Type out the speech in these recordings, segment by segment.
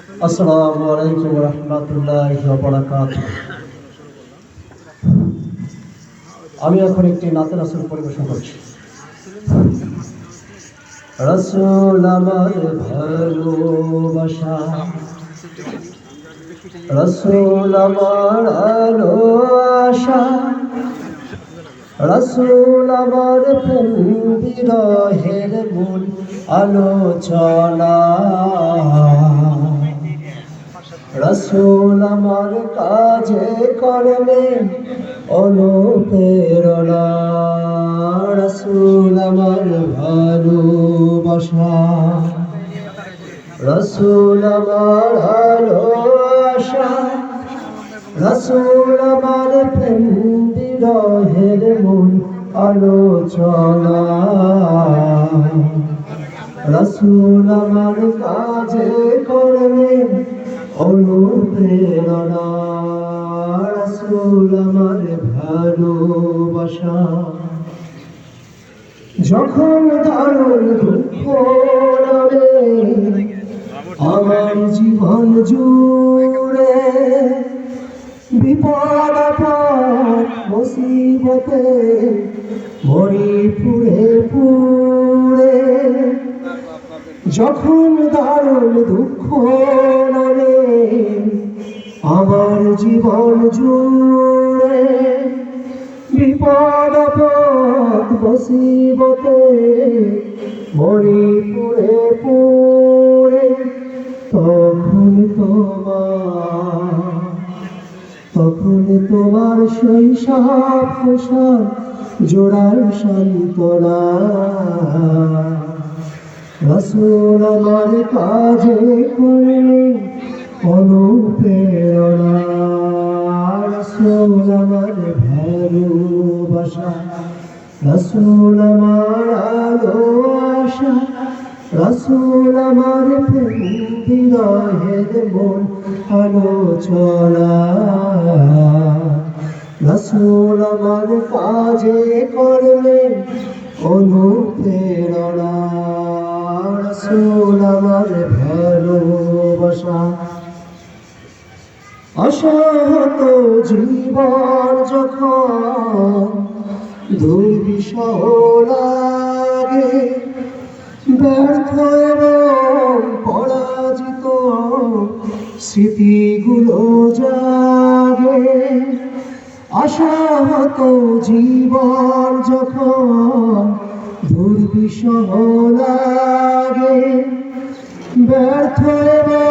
আসসালামু আলাইকুম রহমতুল্লাহ বারাকাত আমি এখন একটি নাতে রাসুল পরিবেশন করছি। রসুল আমার ভালোবাসা। রসুল আমার আলো রসুল আমার প্রেম বিরহের মূল আলোচনা। রসুল আমার কাজে করবে অনুপ্রেরণা। রসুল আমার ভালোবাসা। রসুল আমার আশা রসুল আমার প্রেম বিরহের মূল আলোচনা। রসুল আমার কাজে করবে অনুপ্রেরণা রসুল আমার ভালোবাসা। যখন দারুণ দুঃখ নামে, আমার জীবন জুড়ে বিপদ, আপদ, মুসিবতে মরি পুড়ে পুড়ে। যখন দারুণ দুঃখ নামে আমার জীবন জুড়ে বিপদ মরি পুড়ে পুড়ে তখন তোমার তখন তোমার শৈশব কুশল জোড়ার সান্ত্বনা। রসুল আমার কাজে করে অনুপ্রেরণা রসুল আমার ভালোবাসা, রসুল আমার আলো আশা রসুল আমার বিরহের মন আলোচনা। রসুল আমার কাজে করবে অনুপ্রেরণা, রসুল আমার ভালোবাসা। অসহত জীবন যখন দুর্বিষহ লাগে ব্যর্থ পরাজিত, স্মৃতিগুলো জাগে। আশাহত জীবন যখন দুর্বিষহ লাগে ব্যর্থ এবং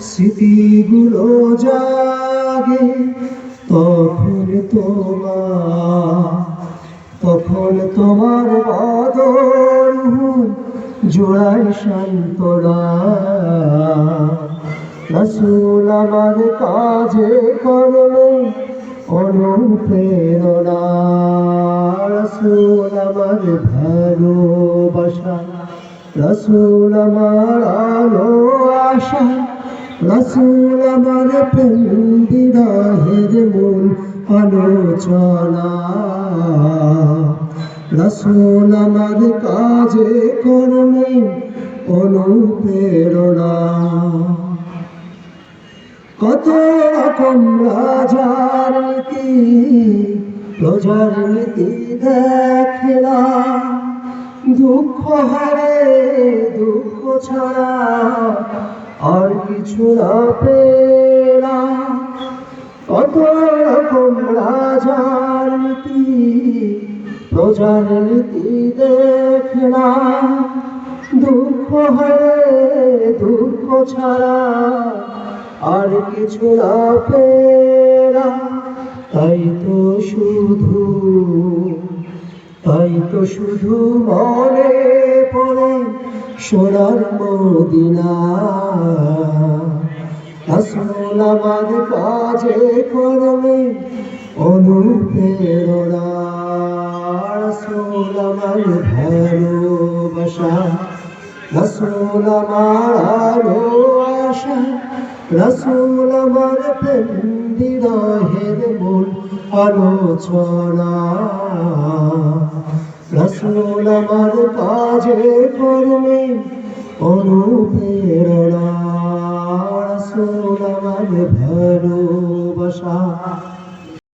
স্মৃতিগুলো জাগে, তখন তোমার তখন তোমার বদন জোড়ায় শান্তরা রসুল আমার কাজে করবে অনুপ্রেরণা। রসুল আমার ভালোবাসা। রসুল আমার আলো আশা, রসুল আমার প্রেম বিরহের মূল আলোচনা। রসুল আমার কাজে করবে অনুপ্রেরণা। কত রকম রাজার নীতি, প্রজার নীতি দেখলা দুঃখ হারে, দুঃখ ছাড়া আর কিছু না পেলা কত রকম রাজার নীতি প্রজার নীতি দেখলা দুঃখ হারে দুঃখ ছাড়া আর কিছু না পেরা। তাই তো শুধু, তাই তো শুধু মনে পড়ে সোনার মদিনা। আসল আমার কাজে করবে অনুপ্রেরণা। রসুল আমার ভালোবাসা। রসুল আমার আলো আশা। রসুল আমার প্রেম মূল আলোচনা। রসুল আমার কাজে করবে অনুপ্রেরণা রসুল আমার ভালোবাসা।